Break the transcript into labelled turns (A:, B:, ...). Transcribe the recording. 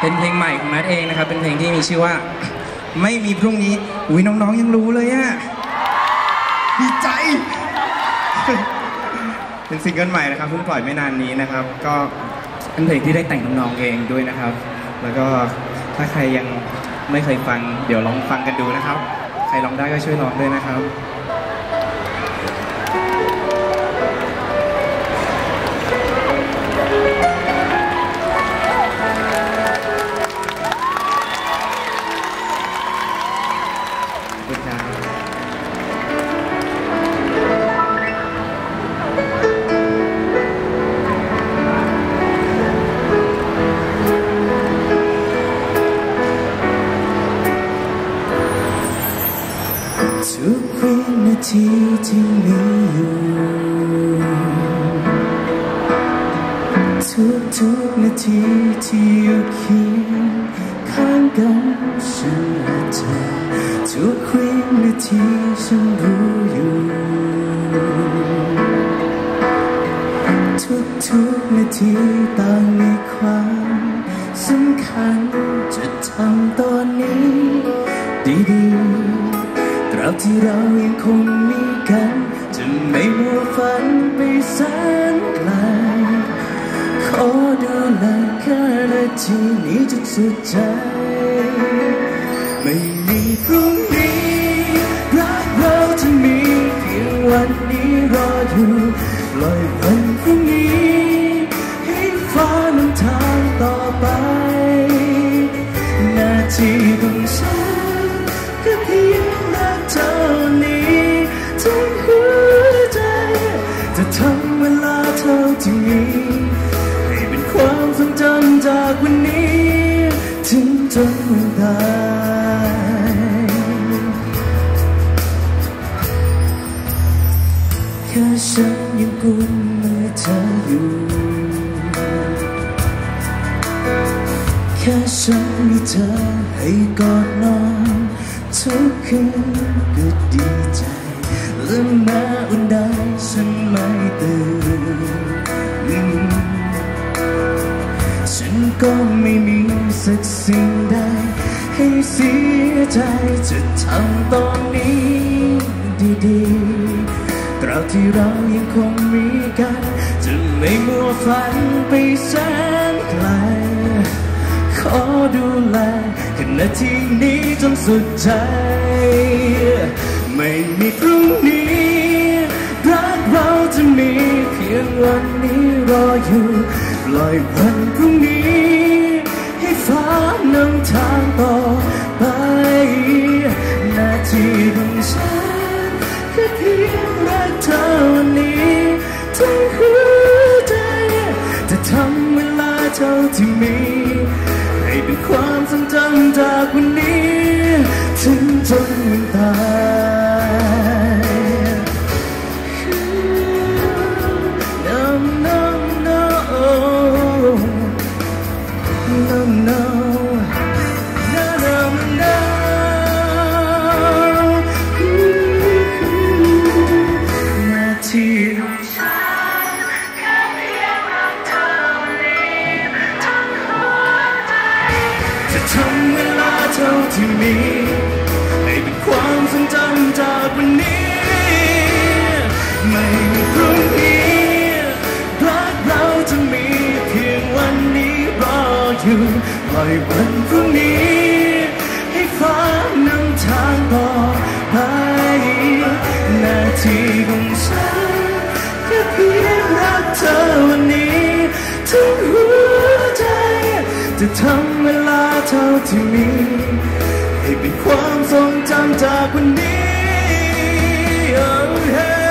A: เป็นเพลงใหม่ของนัทเองนะครับ เป็นเพลงที่มีชื่อว่า ไม่มีพรุ่งนี้อุ้ยน้องๆยังรู้เลยอะ
B: ดีใจ
A: เป็นซิงเกิลใหม่นะครับเพิ่งปล่อยไม่นานนี้นะครับ ก็เป็นเพลงที่ได้แต่งน้องๆเองด้วยนะครับ แล้วก็ถ้าใครยังไม่เคยฟัง เดี๋ยวลองฟังกันดูนะครับ ใครร้องได้ก็ช่วยร้องด้วยนะครับ
C: ทีที่มีอยู่ทุกทุกนาทีที่อยู่เคียงข้างกันฉันและเธอทุกวินาทีฉันรู้อยู่ทุกทุกนาทีต่างมีความสำคัญจะทำตอนนี้ดีๆ ตราที่เรายังคงมีกัน จะไม่มัวฝันไปแสนไกล ขอดูแลแค่นาทีนี้จนสุดใจ ไม่มีพรุ่งนี้ รักเราจะมีเพียงวันนี้รออยู่ลอยวันพรุ่งนี้ เวลาเท่าที่มีให้เป็นความทรงจำจากวันนี้ ถึงจนวันตายแค่ฉันยังกุมมือเธออยู่แค่ฉันมีเธอให้กอดนอนทุกคืนก็ดีใจและแม้วันใดฉันไม่ ตื่นฉันก็ไม่มีสักสิ่งใดให้เสียใจจะทำตอนนี้ดีๆตราบที่เรายังคงมีกัน จะไม่มัวฝันไปแสนไกลขอดูแลแค่นาทีนี้จนสุดใจ ไม่มีพรุ่งนี้ เราจะมีเพียงวันนี้รออยู่ปล่อยวันพรุ่งนี้ ให้ฟ้านำทางต่อไปหน้าที่ของฉันแค่เพียงรักเธอวันนี้ทั้งหัวใจจะทำเวลาเท่าที่มี ท่าที่มีให้เป็นความทรงจำจากวันนี้ ไม่มีพรุ่งนี้รักเราจะมีเพียงวันนี้รออยู่ปล่อยวันพรุ่งนี้ ให้ฟ้านำทางต่อไปหน้าที่ของฉันแค่เพียงรักเธอวันนี้ทั้งหัวใจ จะทำเวลาเท่าที่มี ความทรงจำจากวันนี้ oh yeah